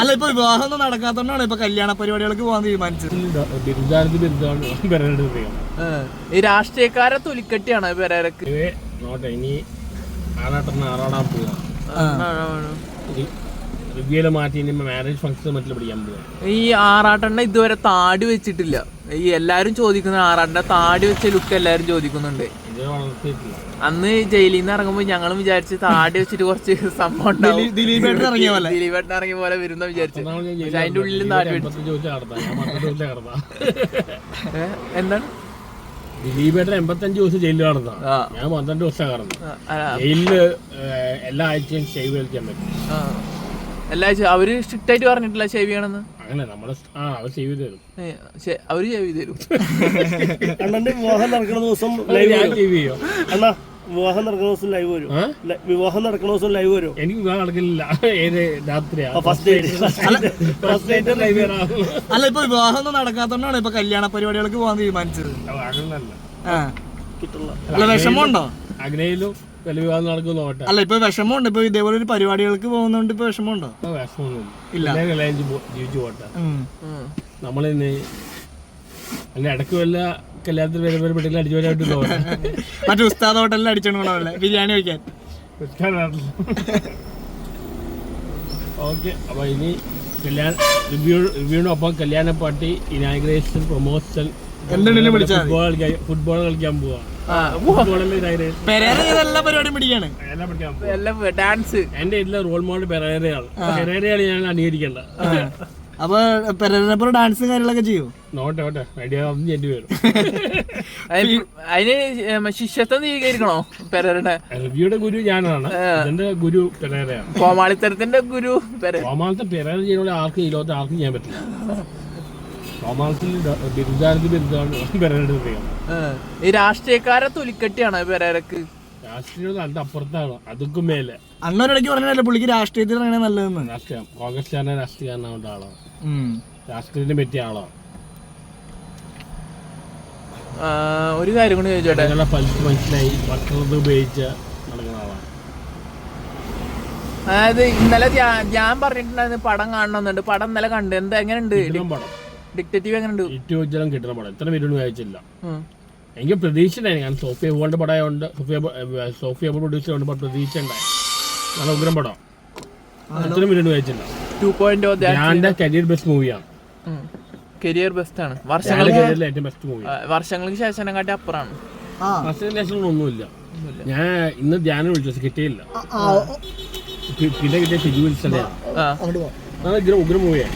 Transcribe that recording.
അല്ല ഇപ്പൊ വിവാഹം ഒന്നും നടക്കാത്തോണ്ടാണ് ഇപ്പൊ കല്യാണ പരിപാടികൾക്ക് പോകാൻ തീരുമാനിച്ചത്. ഈ രാഷ്ട്രീയക്കാരെ തൊലിക്കട്ടിയാണ് പെരേരക്ക് ഇനി ആറാടാൻ റിവ്യൂൽ മാറ്റി ഇനി മാരേജ് ഫംഗ്ഷൻ മറ്റിൽ പിടിക്കാൻ ഈ ആറാട്ടണ്ണ ഇതുവരെ താടി വെച്ചിട്ടില്ല. ഈ എല്ലാരും ചോദിക്കുന്ന ആറാട്ടണ്ണ താടി വെച്ച ലുക്ക് എല്ലാരും ചോദിക്കുന്നുണ്ട്. അന്ന് ജയിലിൽ നിന്ന് ഇറങ്ങുമ്പോ ഞങ്ങളും വിചാരിച്ച് താടി വെച്ചിട്ട് കുറച്ച് സംഭവം ഉണ്ടാവും. ദിലീപ് ദിലീപേട്ടൻ ഇറങ്ങിയ പോലെ. വരുന്ന വിചാരിച്ചു പക്ഷെ അതിന്റെ ഉള്ളിൽ താടി? എന്താണ് ദിലീപേട്ടൻ എൺപത്തഞ്ച് ദിവസം ജയിലിൽ കടന്ന ഞാൻ പന്ത്രണ്ട് ദിവസം കടന്നു ജയിലിൽ എല്ലാ ആഴ്ചയും ഷേവ് കളിക്കാൻ പറ്റും ആ. എല്ലാ ആഴ്ച അവർ സ്ട്രിക്റ്റ് ആയിട്ട് പറഞ്ഞിട്ടില്ല ഷേവ് ചെയ്യണമെന്ന്. അങ്ങനെ നമ്മൾ ആ അവർ ഷേവ് ചെയ്ത് തരും. ഏ, ശെ- അവർ ഷേവ് ചെയ്ത് തരും. അണ്ണന്റെ വിവാഹം നടക്കുന്ന ദിവസം ഞാൻ ഷേവ് ചെയ്യോ? അണ്ണാ വിവാഹം നടക്കുന്ന ദിവസം ലൈവ് വരും? ല- വിവാഹം നടക്കുന്ന ദിവസം ലൈവ് വരും. എനിക്ക് വിവാഹം നടക്കില്ല. ഏത് രാത്രിയാ? ഫസ്റ്റ് ഫസ്റ്റ് ലൈവ് വരാം അല്ല ഇപ്പൊ വിവാഹം ഒന്നും നടക്കാത്തോണ്ടാണ് ഇപ്പൊ കല്യാണ പരിപാടികൾക്ക് പോകാൻ തീരുമാനിച്ചത്. അങ്ങനല്ല ആ. കിട്ടുള്ള അല്ല വിഷമമുണ്ടോ? അഗ്നയിലും വലിയ വിവാഹം നടക്കുന്ന നോട്ടെ അല്ല ഇപ്പൊ വിഷമമുണ്ട്. ഇപ്പൊ ഇതേപോലെ ഒരു പരിപാടികൾക്ക് പോകുന്നോണ്ട് ഇപ്പൊ വിഷമമുണ്ടോ? വിഷമമൊന്നും ഇല്ല. പോ- ജീവിച്ചു പോട്ടെ. നമ്മളിന്ന് അല്ല ഇടയ്ക്ക് വല്ല കല്യാണത്തിന് വരുമ്പോൾ പെട്ടില്ല അടിച്ചു വരായിട്ട് പോകട്ടെ മറ്റേ ഉസ്താദ് ഹോട്ടലിൽ അടിച്ചോണ്ടല്ലേ ബിരിയാണി വയ്ക്കാൻ. ഓക്കെ അപ്പൊ ഇനി കല്യാണ റിവ്യൂ റിവ്യൂവിനൊപ്പം കല്യാണ പാർട്ടി ഇനാഗ്രേഷൻ പ്രൊമോഷൻ ഫുട്ബോൾ കളിക്കാൻ ഫുട്ബോൾ കളിക്കാൻ പോവാ ആ, ഫുട്ബോളിൽ ഇനാഗ്രേഷൻ പെരേര എല്ലാ പരിപാടിയും പിടിക്കാണ് ഡാൻസ്. എന്റെ ഇതിലെ റോൾ മോഡൽ പെരേരയാണ്. പെരേരയാണ് ഞാൻ അനുകരിക്കേണ്ട അപ്പൊ പെരേരപ്പുറം ഡാൻസും കാര്യങ്ങളൊക്കെ ചെയ്യും? നോട്ടെ നോട്ടെ ഐഡിയ ഒന്നും അതിന് ശിഷ്യത്വം സ്വീകരിക്കണോ പെരരുടെ റിവ്യൂയുടെ ഗുരു ഞാനാണ്. എന്റെ ഗുരു പെരേരയാണ്. കോമാളിത്തരത്തിന്റെ ഗുരു കോമാളത്തെ പെരേര ചെയ്യുന്ന ആർക്കും ഈ ലോകത്ത് ആർക്കും ചെയ്യാൻ പറ്റില്ല. ഈ രാഷ്ട്രീയക്കാരെ തൊലിക്കട്ടിയാണ് പെരേരക്ക്? രാഷ്ട്രീയം നല്ല അപ്പുറത്താണ് അതുക്കും മേലെ. അന്നൊരിടയ്ക്ക് പറഞ്ഞല്ലേ പുള്ളിക്ക് രാഷ്ട്രീയത്തിൽ ഇറങ്ങണേ നല്ലതെന്ന്? രാഷ്ട്രീയം കോൺഗ്രസ്സുകാരനെ രാഷ്ട്രീയക്കാരനാവേണ്ട ആളാണ്. രാഷ്ട്രീയത്തിന് പറ്റിയ ആളാണ് ഒരു കാര്യം കൂടി ചോദിച്ചോട്ടെ. ജനങ്ങളെ പലിച്ച് മനസ്സിലായി ഭക്ഷണത്തിൽ ഉപയോഗിച്ച് നടക്കുന്ന ആളാണ്. അതായത് ഇന്നലെ ഞാൻ- ഞാൻ പറഞ്ഞിട്ടുണ്ടായിരുന്നു പടം കാണണമെന്നുണ്ട് പടം ഇന്നലെ കണ്ടു. എന്താ എങ്ങനെയുണ്ട്? പടം. ഡിക്റ്റേറ്റീവ് ഏറ്റവും ഉജ്ജ്വലം കിട്ടുന്ന പടം. എത്ര പേരൊന്നും വായിച്ചില്ല. എനിക്ക് പ്രതീക്ഷ ഉണ്ടായി കാരണം സോഫിയ ബോളിന്റെ പടമായതുകൊണ്ട് സോഫിയ സോഫിയ ബോൾ പ്രൊഡ്യൂസ് പ്രതീക്ഷ ഉണ്ടായി നല്ല ഉഗ്രം പടം. എത്ര പേരൊന്നും വായിച്ചില്ല 2.0 ധ്യാൻ ഞാൻ കരിയർ ബെസ്റ്റ് മൂവിയാണ് കരിയർ ബെസ്റ്റ് ആണ്. വർഷങ്ങൾക്ക് കരിയറിലെ ബെസ്റ്റ് മൂവി വർഷങ്ങൾക്ക് ശേഷം കാട്ടി അപ്പുറമാണ് ഒന്നുമില്ല. ഞാൻ ഇന്ന് ധ്യാനം വിളിച്ചു കിട്ടിയില്ല. പിന്നെ കിട്ടിയ നല്ല ഉഗ്രം ഉഗ്രം മൂവിയാണ്